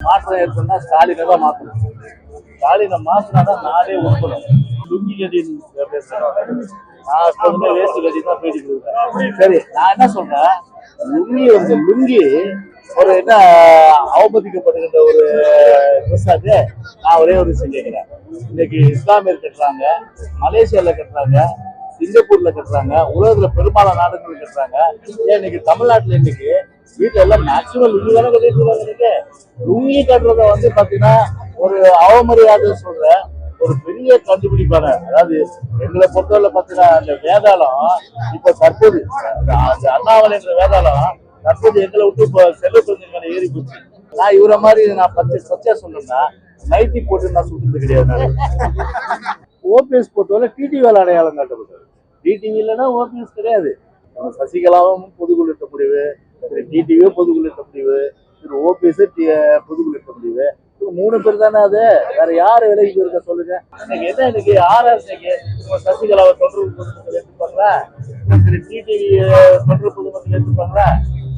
மாற்றம் ஏற்படுனா ஸ்டாலினை தான் மாற்றணும் ஸ்டாலினை மாற்றினா தான் நாடே உட்படும் லுங்கி கட்டின்னு பேசுறேன் நான் எப்போதுமே வேஸ்ட் கட்டி தான் பேசிட்டு இருக்கேன் சரி நான் என்ன சொல்றேன்? லுங்கி வந்து லுங்கி ஒரு என்ன அவமதிக்கப்படுகின்ற ஒரு ட்ரெஸ் அது நான் ஒரே ஒரு விஷயம் கேட்கிறேன் இன்னைக்கு இஸ்லாமியர் கட்டுறாங்க மலேசியால கட்டுறாங்க. சிங்கப்பூர்ல கட்டுறாங்க உலகத்துல பெரும்பாலான நாடுகள் கட்டுறாங்க. ஏன் இன்னைக்கு தமிழ்நாட்டுல இன்னைக்கு வீட்டுல எல்லாம் மேக்சிமம் லுங்கி தானே கட்டிட்டு இருக்காங்க இன்னைக்கு லுங்கி கட்டுறத வந்து பாத்தீங்கன்னா ஒரு அவமரியாதை சொல்ற ஒரு பெரிய கண்டுபிடிப்பான அதாவது எங்களை பொறுத்தவரை பாத்தீங்கன்னா அந்த வேதாளம் இப்ப தற்போது அண்ணாமலை என்ற அண்ணாமலைன்ற வேதாளம் தற்போது எங்களை விட்டு இப்போ செல்ல கொஞ்சம் ஏறி போச்சு. நான் இவரை மாதிரி நான் பத்து சொச்சா சொன்னேன்னா நைட்டி போட்டு நான் சுட்டுறது கிடையாது. நான் ஓபிஎஸ் பொறுத்தவரை டிடி வேலை அடையாளம் காட்டப்பட்டது. டிடிவி இல்லைன்னா ஓபிஎஸ் கிடையாது. நம்ம சசிகலாவும் பொதுக்குழுத்த முடிவு திரு டிடிவியும் பொதுக்குழுத்த முடிவு திரு ஓபிஎஸ் பொதுக்குழுத்த முடிவு மூணு பேர் தானே அது? வேற யாரு விலைக்கு போயிருக்க சொல்லுங்க. இன்னைக்கு என்ன இன்னைக்கு? ஆர்ஆர் இன்னைக்கு. சசிகலாவை தொடர்பு பொதுமக்கள் ஏற்றுப்பாங்களா திரு டிடிவி தொடர்பு பொதுமக்கள் எடுத்துப்பாங்களா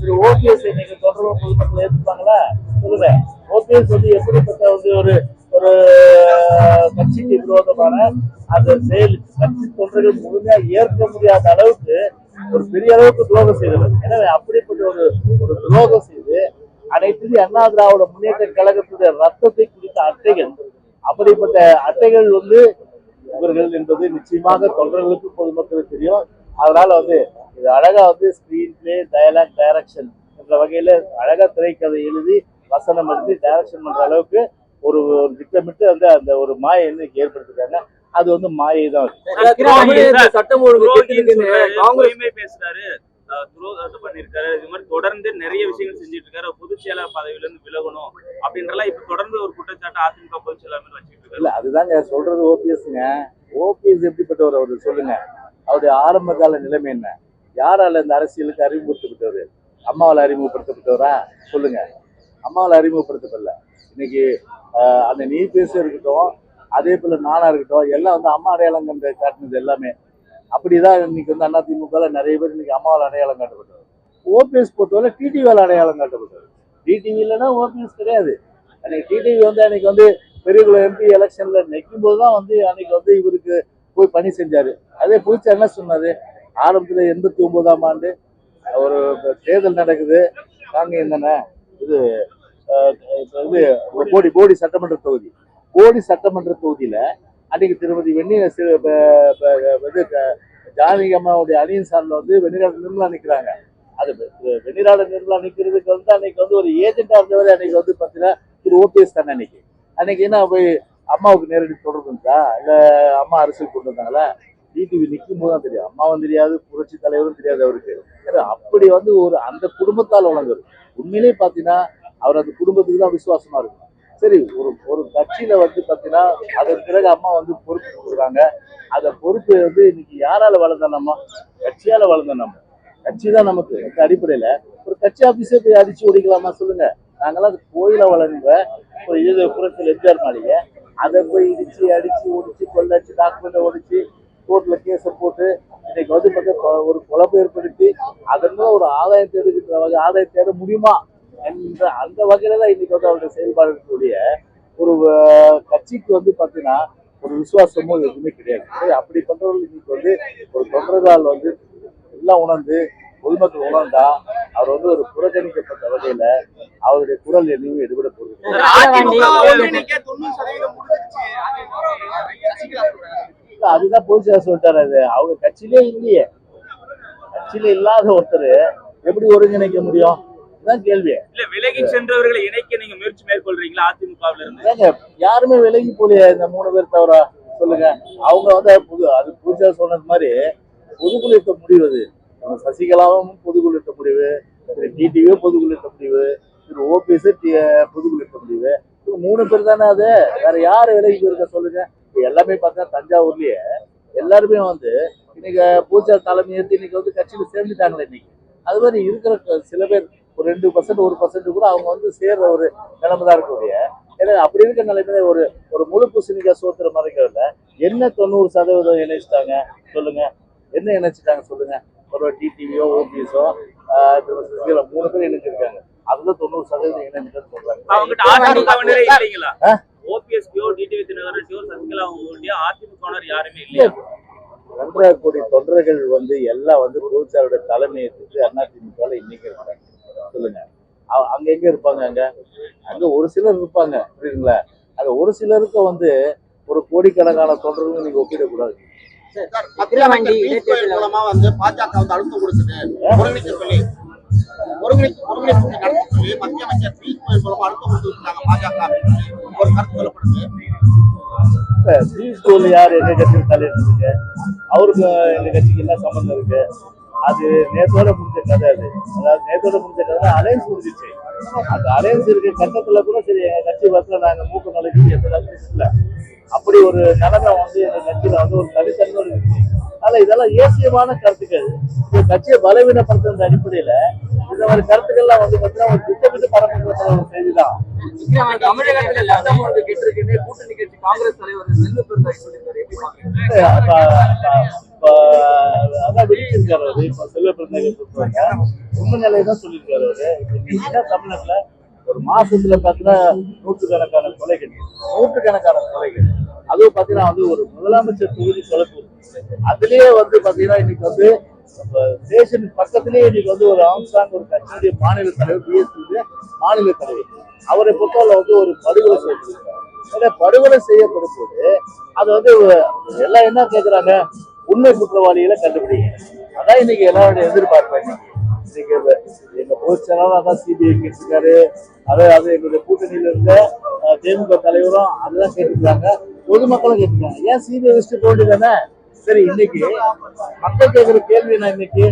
திரு ஓபிஎஸ் இன்னைக்கு தொடர்பு பொதுமக்கள் ஏற்றுப்பாங்களா சொல்லுங்க. ஓபிஎஸ் வந்து எப்படிப்பட்ட வந்து ஒரு ஒரு கட்சிக்கு விரோதமான அந்த செயல் கட்சி தொண்டர்கள் முழுமையா ஏற்க முடியாத அளவுக்கு ஒரு பெரிய அளவுக்கு துரோகம் செய்தது எனவே அப்படிப்பட்ட ஒரு ஒரு துரோகம் செய்து அனைத்து அண்ணா திராவிட முன்னேற்ற கழகத்துடைய ரத்தத்தை குடித்த அட்டைகள் அப்படிப்பட்ட அட்டைகள் வந்து இவர்கள் என்பது நிச்சயமாக தொண்டர்களுக்கு பொதுமக்களுக்கு தெரியும். அதனால வந்து இது அழகா வந்து ஸ்கிரீன் பிளே டயலாக் டைரக்ஷன் என்ற வகையில அழகா திரைக்கதை எழுதி வசனம் எழுதி டைரக்ஷன் பண்ற அளவுக்கு ஒரு ஒரு திட்டமிட்டு வந்து அந்த ஒரு மாயை இன்னைக்கு ஏற்படுத்திருக்காங்க. அது வந்து மாயை தான். சட்டம் ஒழுங்கு பேசுறாரு. துரோகத்தை பண்ணிருக்காரு இது மாதிரி தொடர்ந்து நிறைய விஷயங்கள் செஞ்சுட்டு இருக்காரு பொதுச் செயலாளர் பதவியில இருந்து விலகணும் அப்படின்றலாம் இப்ப தொடர்ந்து ஒரு குற்றச்சாட்டு அதிமுக பொதுச் செயலாளர் வச்சுட்டு இருக்காரு. இல்ல அதுதாங்க சொல்றது ஓபிஎஸ்ங்க. ஓபிஎஸ் எப்படிப்பட்டவர் அவர்? சொல்லுங்க. அவருடைய ஆரம்ப கால நிலைமை என்ன? யாரால இந்த அரசியலுக்கு அறிமுகப்படுத்தப்பட்டவர்? அம்மாவால் அறிமுகப்படுத்தப்பட்டவரா? சொல்லுங்க. அம்மாவால் அறிமுகப்படுத்தப்படல. இன்னைக்கு அந்த நீ பேச இருக்கட்டும் அதே போல நானா இருக்கட்டும் எல்லாம் வந்து அம்மா அடையாளம் கண்டு காட்டினது எல்லாமே. அப்படிதான் இன்னைக்கு வந்து அண்ணா திமுக நிறைய பேர் இன்னைக்கு அம்மாவால் அடையாளம் காட்டப்பட்டது. ஓபிஎஸ் பொறுத்தவரை டிடிவியால் அடையாளம் காட்டப்பட்டது. டிடிவி இல்லைன்னா ஓபிஎஸ் கிடையாது. அன்னைக்கு டிடிவி வந்து அன்னைக்கு வந்து பெரியகுளம் எம்பி எலெக்ஷன்ல நிற்கும் போது தான் வந்து அன்னைக்கு வந்து இவருக்கு போய் பணி செஞ்சாரு. அதே புதுச்சா என்ன சொன்னாரு ஆரம்பத்துல எண்பத்தி ஒன்பதாம் ஆண்டு ஒரு தேர்தல் நடக்குது நாங்க என்னென்ன இது இது போடி போடி சட்டமன்ற தொகுதி. போடி சட்டமன்ற தொகுதியில அன்னைக்கு திருமதி வெண்ணி இது ஜானகி அம்மாவுடைய அணியின் சார்பில் வந்து வெண்ணிராட நிர்மலா நிற்கிறாங்க அது வெ- வெண்ணிராட நிர்மலா நிற்கிறதுக்கு வந்து அன்னைக்கு வந்து ஒரு ஏஜென்டா இருந்தவர் அன்னைக்கு வந்து பார்த்தீங்கன்னா திரு ஓபிஎஸ் தானே அன்னைக்கு. அன்னைக்கு என்ன போய் அம்மாவுக்கு நேரடி தொடர்பு இருந்தா இல்லை அம்மா அரசியல் கொண்டு வந்தாங்களா டிடிவி நிற்கும் போது தான் தெரியும். அம்மாவும் தெரியாது புரட்சி தலைவரும் தெரியாது அவருக்கு. அப்படி வந்து ஒரு அந்த குடும்பத்தால் வழங்குறது உண்மையிலேயே பார்த்தீங்கன்னா அவர் அந்த குடும்பத்துக்கு தான் விசுவாசமா இருக்கும். சரி ஒரு ஒரு கட்சியில வந்து பார்த்தீங்கன்னா அதன் பிறகு அம்மா வந்து பொறுப்பு கொடுக்குறாங்க. அந்த பொறுப்பு வந்து இன்னைக்கு யாரால வளர்ந்த நம்ம? கட்சியால வளர்ந்த நம்ம. கட்சி தான் நமக்கு அந்த அடிப்படையில? ஒரு கட்சி ஆபீஸே போய் அடிச்சு ஓடிக்கலாமா சொல்லுங்க. நாங்களாம் அது கோயில வளர்ந்த ஒரு இது புறத்தில் எம்ஜிஆர் மாளிகை. அதை போய் இடிச்சு அடிச்சு ஒடிச்சு கொள்ளடிச்சு டாக்குமெண்ட்டை ஒடிச்சு கோர்ட்ல கேஸை போட்டு இன்னைக்கு வந்து பார்த்தா ஒரு குழப்பம் ஏற்படுத்தி அதன் ஒரு ஆதாயம் தேடுகின்ற வகை ஆதாயம் தேட முடியுமா? என்ற அந்த வகையில தான் இன்னைக்கு வந்து அவருடைய செயல்பாடுகளுடைய ஒரு கட்சிக்கு வந்து பார்த்தீங்கன்னா ஒரு விசுவாசமோ எதுவுமே கிடையாது. அப்படி பண்றவர்கள் இன்னைக்கு வந்து ஒரு தொண்டர்கள் வந்து எல்லாம் உணர்ந்து பொதுமக்கள் உணர்ந்தா அவர் வந்து ஒரு புறக்கணிக்கப்பட்ட வகையில அவருடைய குரல் எதுவும் எடுபட போகுது அதுதான் போலீஸ் சொல்லிட்டாரு அது. அவங்க கட்சியிலே இல்லையே. கட்சியில இல்லாத ஒருத்தர் எப்படி ஒருங்கிணைக்க முடியும்? இதுதான் கேள்வி. இல்ல விலகி சென்றவர்களை இணைக்க நீங்க முயற்சி மேற்கொள்றீங்களா அதிமுகவுல இருந்து? யாருமே விலகி போலியே இந்த மூணு பேர் தவிர. சொல்லுங்க. அவங்க வந்து புது அது புதுசா சொன்னது மாதிரி பொதுக்குழுத்த முடிவு அது சசிகலாவும் பொதுக்குழுத்த முடிவு திரு டிடிவியும் பொதுக்குழுத்த முடிவு திரு ஓபிஎஸ் பொதுக்குழுத்த முடிவு. மூணு பேர் தானே அது? வேற யாரு விலகி போயிருக்க சொல்லுங்க. இப்ப எல்லாமே பார்த்தா தஞ்சாவூர்லயே எல்லாருமே வந்து இன்னைக்கு பூஜா தலைமை ஏற்று இன்னைக்கு வந்து கட்சியில சேர்ந்துட்டாங்களே இன்னைக்கு. அது மாதிரி இருக்கிற சில பேர் ஒரு ரெண்டு பர்சன்ட் ஒரு பர்சன்ட் கூட அவங்க வந்து சேர்ற ஒரு நிலைமை தான் இருக்கக்கூடிய. ஏன்னா அப்படி இருக்க நிலைமையில ஒரு ஒரு முழு பூசணிக்காய் சோத்துற மறைக்கிறதுல என்ன தொண்ணூறு சதவீதம் இணைச்சிட்டாங்க? சொல்லுங்க. என்ன இணைச்சிட்டாங்க சொல்லுங்க. ஒரு டிடிவியோ ஓபிஎஸோ மூணு பேர் இணைச்சிருக்காங்க அதுல தொண்ணூறு சதவீதம் இணைஞ்சிட்டு சொல்றாங்க? ஓபிஎஸ்பியோ டிடிவி தினகரன்டியோ சசிகலா அதிமுகவினர் யாருமே இல்லையா? கோடி தொண்டர்கள் வந்து எல்லாம் வந்து பொதுச்சாரோட தலைமையேற்றுட்டு அதிமுக இன்னைக்கு இருக்காங்க சொல்லுங்க. அங்க எங்க இருப்பாங்க அங்க? அங்க ஒரு சிலர் இருப்பாங்க. புரியுதுங்களா? அங்க ஒரு சிலருக்கு வந்து ஒரு கோடிக்கணக்கான தொண்டர்கள் நீங்க ஒப்பிடக்கூடாது. மூலமா வந்து பாஜக வந்து அழுத்தம் கொடுக்குது. ஒருங்கிணைக்க சொல்லி. ஒருங்கிணைப்பு ஒருங்கிணைப்பு நடத்த சொல்லி மத்திய அமைச்சர் பியூஷ் கோயல் மூலமா அழுத்தம் கொடுத்துருக்காங்க பாஜக ஒரு கருத்து சொல்லப்படுது. இப்ப பியூஷ் கோயல் யார் எங்க கட்சியில் தலையிட்டு அவருக்கு எங்க கட்சிக்கு என்ன சம்பந்தம் இருக்கு? அது நேத்தோட முடிஞ்ச கதை அது. அதாவது நேத்தோட முடிஞ்ச கதை அலையன்ஸ் முடிஞ்சிச்சு அந்த அலையன்ஸ் இருக்க கட்டத்துல கூட சரி எங்க கட்சி பத்தில நாங்க மூக்கு நுழைக்கு எந்த இல்லை. அப்படி ஒரு நிலைமை வந்து எங்க கட்சியில வந்து ஒரு தனித்தன்மையோடு இருக்கு. அதனால இதெல்லாம் ஏசியமான கருத்துக்கள். இந்த கட்சியை பலவீனப்படுத்துற அடிப்படையில இந்த மாதிரி கருத்துக்கள்லாம் வந்து பார்த்தீங்கன்னா ஒரு திட்டமிட்டு பரப்புகிற ஒரு செய்திதான். தமிழகத்துல கூட்டணி கட்சி காங்கிரஸ் தலைவர் செல்வ பெருந்தாய் சொல்லியிருக்காரு. எப்படி பாக்குறீங்க அப்ப, அப்ப, அதான் வெளியிருக்காரு அவரு. இப்ப செல்வ பிறந்தகை சொல்றாங்க. உண்மை நிலையை தான் சொல்லியிருக்காரு அவரு. இப்ப நீங்க தமிழ்நாட்டுல ஒரு மாசத்துல பாத்தீங்கன்னா நூற்றுக்கணக்கான கொலைகள். நூற்றுக்கணக்கான கொலைகள். அதுவும் பாத்தீங்கன்னா வந்து ஒரு முதலமைச்சர் தொகுதி கொலைப்பு அதுலயே வந்து பாத்தீங்கன்னா இன்னைக்கு வந்து தேசம் பக்கத்திலேயே இன்னைக்கு வந்து ஒரு ஆம்சாங் ஒரு கட்சியுடைய மாநில தலைவர் பிஎஸ்பி மாநில தலைவர். அவரை பொறுத்தவரை வந்து ஒரு படுகொலை செய்யப்பட்டிருக்காரு. ஏன்னா படுகொலை செய்யப்படும் போது அது வந்து எல்லாம் என்ன கேக்குறாங்க? உண்மை குற்றவாளிகளை கண்டுபிடிங்க அதான் இன்னைக்கு எல்லாருடைய எதிர்பார்ப்பு இன்னைக்கு. எங்க பொதுச் செயலாளர் அதான் சிபிஐ கேட்டிருக்காரு. அது அது எங்களுடைய கூட்டணியில இருந்த திமுக தலைவரும் அதுதான் கேட்டிருக்காங்க. பொதுமக்களும் கேட்டிருக்காங்க. ஏன் சிபிஐ வச்சுட்டு போக சரி இன்னைக்கு மக்கள் கேட்கிற கேள்வி என்ன இன்னைக்கு?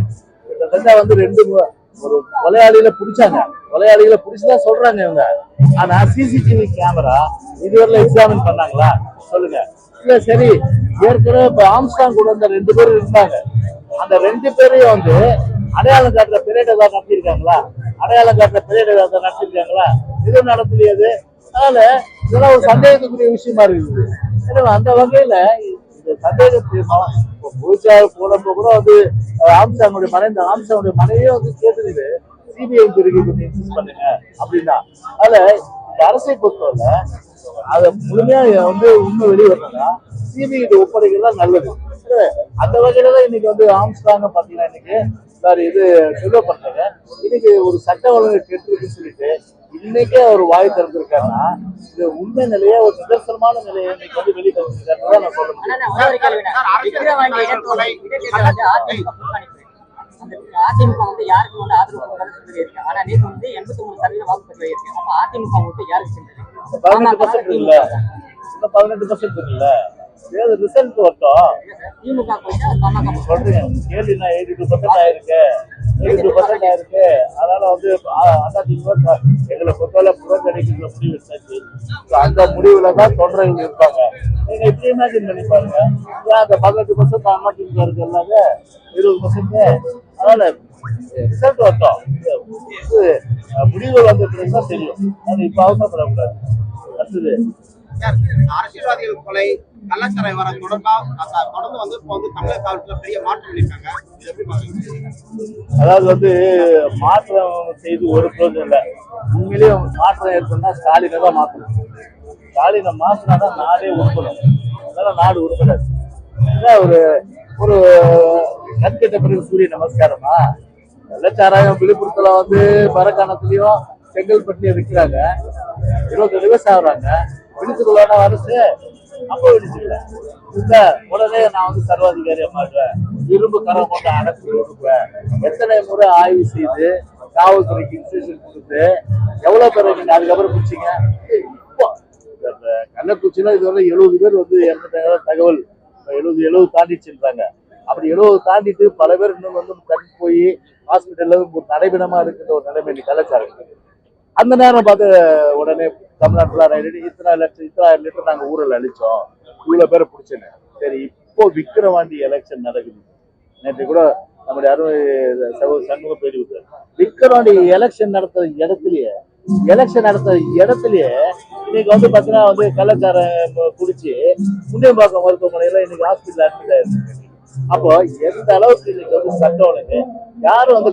கிட்டத்தட்ட வந்து ரெண்டு ஒரு கொலையாளியில பிடிச்சாங்க. கொலையாளிகளை பிடிச்சுதான் சொல்றாங்க இவங்க. ஆனா சிசிடிவி கேமரா இதுவரையில எக்ஸாமின் பண்ணாங்களா? சொல்லுங்க. இல்ல சரி ஏற்கனவே இப்ப ஆம்ஸ்டாங் கூட இந்த ரெண்டு பேரும் இருந்தாங்க. அந்த ரெண்டு பேரையும் வந்து அடையாளம் காட்டுற பெரியட் ஏதாவது நடத்திருக்காங்களா அடையாளம் காட்டுற பெரியட் ஏதாவது நடத்திருக்காங்களா இது நடத்தலையாது அதனால இதெல்லாம் ஒரு சந்தேகத்துக்குரிய விஷயமா இருக்குது. எனவே அந்த வகையில இந்த சந்தேகத்தை இப்போ போனப்போ கூட வந்து அஹ், ஆம்சாங்குடைய மனைவி ஆம்சாங்குடைய மனைவியே வந்து கேட்டுக்குது சிபிஐ பிரிவு கொஞ்சம் இன்சிஸ்ட் பண்ணுங்க அப்படின்னா. அதுல இந்த அரசை பொறுத்தவரை அதை முழுமையா வந்து உண்மை வெளியே வரணும்னா சிபிஐ ஒப்படைக்கிறது நல்லது. அந்த வகையில தான் இன்னைக்கு வந்து ஆம்ஸ்டாங்க பாத்தீங்கன்னா இன்னைக்கு சார் இது சொல்லப்பட்டாங்க இன்னைக்கு ஒரு சட்ட ஒழுங்கு கெட்டுருக்குன்னு சொல்லிட்டு இன்னைக்கே அவர் வாய் திறந்திருக்காருன்னா இது உண்மை நிலையை ஒரு நிதர்சனமான நிலையை இன்னைக்கு வந்து வெளியே தந்திருக்காருன்னு நான் சொல்ல வந்து அதிமுக வந்து யாருக்கு வந்து ஆதரவு கொடுக்காதுன்னு சொல்லி ஆனா நேற்று வந்து எண்பத்தி மூணு சதவீதம் இருக்கு அப்ப அதிமுக ஓட்டு யாருக்கு சென்றது? பதினெட்டு பர்சன்ட் இன்னும் பதினெட்டு பர்சன்ட் இருக்குல்ல. ஏது ரிசல்ட் வரட்டும். சொல்றேன் கேள்வி நான் எயிட்டி டூ பர்சன்ட் ஆயிருக்கு. எயிட்டி டூ பர்சன்ட் ஆயிருக்கு. அதனால வந்து அண்ணா திமுக எங்களை பொறுத்தவரை புறக்கணிக்கிற முடிவு எடுத்தாச்சு. அந்த முடிவுல தான் தொண்டர்கள் இருப்பாங்க. நீங்க இப்படி இமேஜின் பண்ணி பாருங்க. ஏன் அந்த பதினெட்டு பர்சன்ட் அண்ணா திமுக இருக்கு எல்லாங்க இருபது பர்சன்ட் அதனால ரிசல்ட் வரட்டும். முடிவு வந்த பிறகு தான் தெரியும். அது இப்ப அவசரப்படக்கூடாது. அடுத்தது அரசியல்வாதிகள் கொலை கலாச்சார வர தொடர்பா தொடர்ந்து வந்து இப்போ வந்து தமிழக காவல்துறை பெரிய மாற்றம் பண்ணியிருக்காங்க இது எப்படி பாக்குறீங்க? அதாவது வந்து மாற்றம் செய்து ஒரு பிரயோஜனம் இல்லை. உண்மையிலேயே மாற்றம் ஏற்படுனா ஸ்டாலினை தான் மாற்றணும் ஸ்டாலினை மாற்றினா தான் நாடே உருப்படும். அதனால நாடு உருப்படாது. ஒரு ஒரு கண்கெட்ட பிறகு சூரிய நமஸ்காரமா? வெள்ளச்சாராயம் விழுப்புரத்துல வந்து மரக்காணத்துலயும் செங்கல்பட்டுலயும் விற்கிறாங்க இருபத்தேழு பேர் சாகுறாங்க. விழித்துக்குள்ளான அரசு அப்போ இல்ல இந்த உடனே நான் வந்து சர்வாதிகாரி மாறுவேன் இரும்பு கரம் கொண்டு அடைச்சு கொடுப்பேன் எத்தனை முறை ஆய்வு செய்து காவல்துறைக்கு இன்ஸ்டியூஷன் கொடுத்து எவ்வளவு பேர் நீங்க அதுக்கப்புறம் பிடிச்சிங்க? இப்போ கள்ளக்குறிச்சியில இதுவரை எழுபது பேர் வந்து இறந்துட்டாங்க. தகவல். எழுபது எழுபது தாண்டிச்சுன்றாங்க அப்படி எழுபது தாண்டிட்டு பல பேர் இன்னும் வந்து கண் போய் ஹாஸ்பிட்டல்ல ஒரு நடைபெணமா இருக்கிற ஒரு நிலைமை கலாச்சாரம். அந்த நேரம் பார்த்து உடனே தமிழ்நாட்டில் இத்தனை லட்சம் இத்தனை லிட்டர் நாங்கள் ஊரில் அழிச்சோம். இவ்வளோ பேரை பிடிச்சேன்னு. சரி இப்போ விக்கிரவாண்டி எலெக்ஷன் நடக்குது. நேற்று கூட நம்முடைய அருமை சகோதர சண்முக பேடி விட்டார் விக்கிரவாண்டி எலெக்ஷன் நடத்த இடத்துலயே எலெக்ஷன் நடத்த இடத்துலயே இன்னைக்கு வந்து பாத்தீங்கன்னா வந்து கள்ளச்சாரம் குடிச்சு முண்டியம்பாக்கம் மருத்துவமனையில இன்னைக்கு ஹாஸ்பிட்டல் அட்மிட் ஆயிருக்கு அப்போ எந்த அளவுக்கு இன்னைக்கு வந்து சட்டம் ஒழுங்கு யாரும் வந்து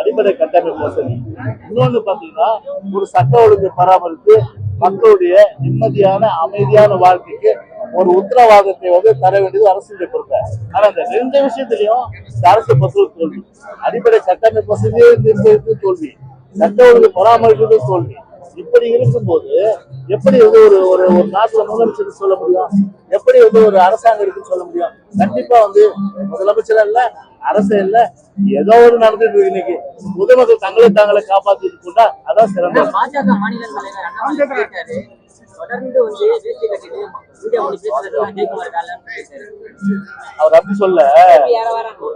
அடிப்படை கட்டமைப்பு வசதி. இன்னொன்னு பார்த்தீங்கன்னா ஒரு சட்ட ஒழுங்கு பராமரித்து மக்களுடைய நிம்மதியான அமைதியான வாழ்க்கைக்கு ஒரு உத்தரவாதத்தை வந்து தர வேண்டியது அரசுடைய பொறுப்பு. ஆனா இந்த ரெண்டு விஷயத்திலையும் இந்த அரசு பசங்க தோல்வி. அடிப்படை சட்டமைப்பு வசதியே தோல்வி. சட்ட ஒழுங்கு பராமரிக்கிறது தோல்வி. இப்படி இருக்கும்போது எப்படி வந்து ஒரு ஒரு ஒரு நாட்டுல முதலமைச்சர் சொல்ல முடியும்? எப்படி வந்து ஒரு அரசாங்கம் இருக்குன்னு சொல்ல முடியும்? கண்டிப்பா வந்து முதலமைச்சர் இல்ல அரசு இல்ல ஏதோ ஒரு நடந்துட்டு இருக்கு இன்னைக்கு. பொதுமக்கள் தங்களை தாங்களை காப்பாத்திட்டு கொண்டா அதான் சிறந்த பாஜக மாநில தலைவர் தொடர்ந்து வந்து கட்டிட்டு இந்தியா பேசுறதுலாம் ஜெயக்குமார் அவர் அப்படி சொல்ல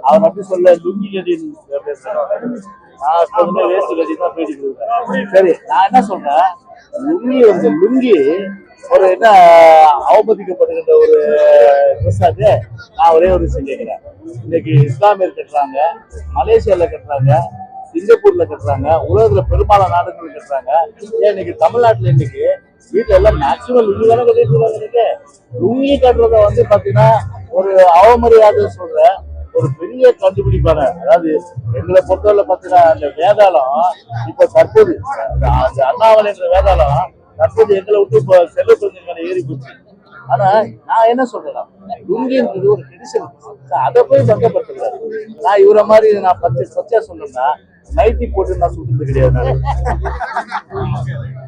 அவர் அப்படி சொல்ல லுங்கி கட்டின்னு பேசுறாரு. நான் எப்போதுமே வேஸ்ட் கட்டி தான் பேட்டி இருக்கேன் சரி. நான் என்ன சொல்றேன்? லுங்கி வந்து லுங்கி ஒரு என்ன அவமதிக்கப்படுகின்ற ஒரு ட்ரெஸ் நான் ஒரே ஒரு விஷயம் கேட்கிறேன் இன்னைக்கு இஸ்லாமியர் கட்டுறாங்க மலேசியால கட்டுறாங்க சிங்கப்பூர்ல கட்டுறாங்க உலகத்துல பெரும்பாலான நாடுகள் கட்டுறாங்க. ஏன் இன்னைக்கு தமிழ்நாட்டுல இன்னைக்கு வீட்டுல எல்லாம் மேக்சிமம் லுங்கி தானே கட்டிட்டு இருக்காங்க லுங்கி கட்டுறத வந்து பாத்தீங்கன்னா ஒரு அவமரியாதை சொல்ற ஒரு பெரிய கண்டுபிடிப்பான அதாவது எங்களை பொறுத்தவரை பார்த்தீங்கன்னா அந்த வேதாளம் இப்ப தற்போது அந்த அண்ணாமலை என்ற வேதாளம் தற்போது எங்களை விட்டு இப்போ செல்ல குழந்தைங்க ஏறி போச்சு. ஆனா நான் என்ன சொல்றேன்னா லுங்கின்றது ஒரு ட்ரெடிஷன் அதை போய் சங்கப்படுத்துறாரு நான் இவரை மாதிரி நான் பச்சை சொச்சா சொன்னேன்னா நைட்டி போட்டு நான் சுட்டுறது கிடையாது. நான்